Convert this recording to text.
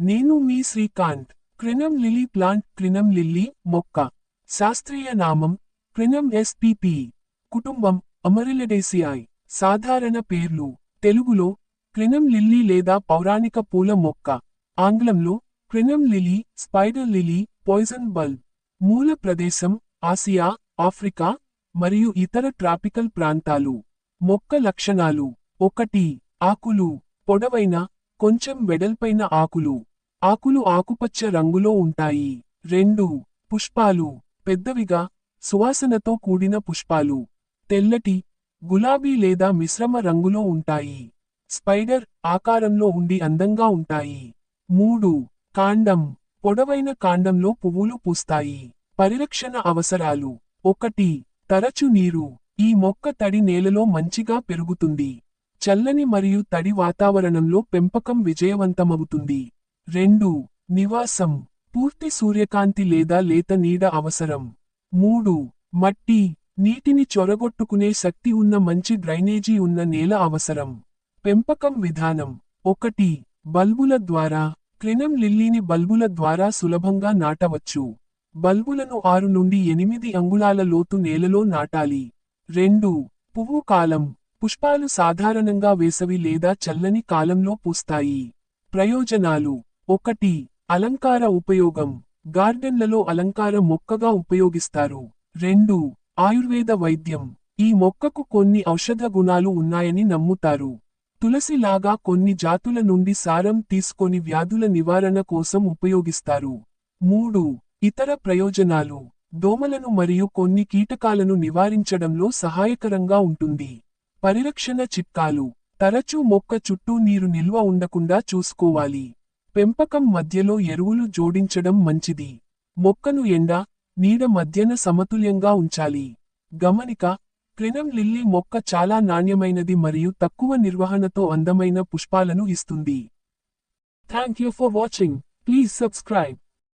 నేను మీ Srikanth. Crinum lily plant crinum lily మొక్క. శాస్త్రీయ నామం క్రినం ఎస్పిపి. కుటుంబం అమరిలడేసియాయ్ సాధారణ పేర్లు తెలుగులో క్రినం లిల్లీ లేదా పౌరాణిక పూల మొక్క. ఆంగ్లంలో crinum lily spider lily poison bulb. మూల ప్రదేశం ఆసియా ఆఫ్రికా మరియు ఇతర ట్రాపికల్ ప్రాంతాలు. మొక్క లక్షణాలు ఒకటి ఆకులు పొడవైన కొంచెం వెడల్పైన ఆకులు. ఆకులు ఆకుపచ్చ రంగులో ఉంటాయి. రెండు పుష్పాలు. పెద్దవిగా సువాసనతో కూడిన పుష్పాలు. తెల్లటి గులాబీ లేదా మిశ్రమ రంగులో ఉంటాయి. స్పైడర్ ఆకారంలో ఉండి అందంగా ఉంటాయి. మూడు కాండం. పొడవైన కాండంలో పువ్వులు పూస్తాయి. పరిరక్షణ అవసరాలు. ఒకటి తరచు నీరు. ఈ మొక్క తడి నేలలో మంచిగా పెరుగుతుంది. చల్లని మరియు తడి వాతావరణంలో పెంపకం విజయవంతమవుతుంది. రెండు నివాసం పూర్తి సూర్యకాంతి లేదా లేత నీడ అవసరం. మూడు మట్టి నీటిని చొరగొట్టుకునే శక్తి ఉన్న మంచి డ్రైనేజీ ఉన్న నేల అవసరం. పెంపకం విధానం ఒకటి బల్బుల ద్వారా క్రినం లిల్లీని బల్బుల ద్వారా సులభంగా నాటవచ్చు. బల్బులను ఆరు నుండి ఎనిమిది అంగుళాల లోతు నేలలో నాటాలి. రెండు పువ్వు కాలం పుష్పాలు సాధారణంగా వేసవి లేదా చల్లని కాలంలో పూస్తాయి. ప్రయోజనాలు ఒకటి అలంకార ఉపయోగం. గార్డెన్లలో అలంకార మొక్కగా ఉపయోగిస్తారు. రెండు ఆయుర్వేద వైద్యం. ఈ మొక్కకు కొన్ని ఔషధ గుణాలు ఉన్నాయని నమ్ముతారు. తులసి లాగా కొన్ని జాతుల నుండి సారం తీసుకొని వ్యాధుల నివారణ కోసం ఉపయోగిస్తారు. మూడు ఇతర ప్రయోజనాలు. దోమలను మరియు కొన్ని కీటకాలను నివారించడంలో సహాయకరంగా ఉంటుంది. పరిరక్షణ చిట్కాలు. తరచూ మొక్క చుట్టూ నీరు నిల్వ ఉండకుండా చూసుకోవాలి. పెంపకం మధ్యలో ఎరువులు జోడించడం మంచిది. మొక్కను ఎండ నీడ మధ్యన సమతుల్యంగా ఉంచాలి. గమనిక క్రినం లిల్లీ మొక్క చాలా నాణ్యమైనది మరియు తక్కువ నిర్వహణతో అందమైన పుష్పాలను ఇస్తుంది. Thank you for watching please subscribe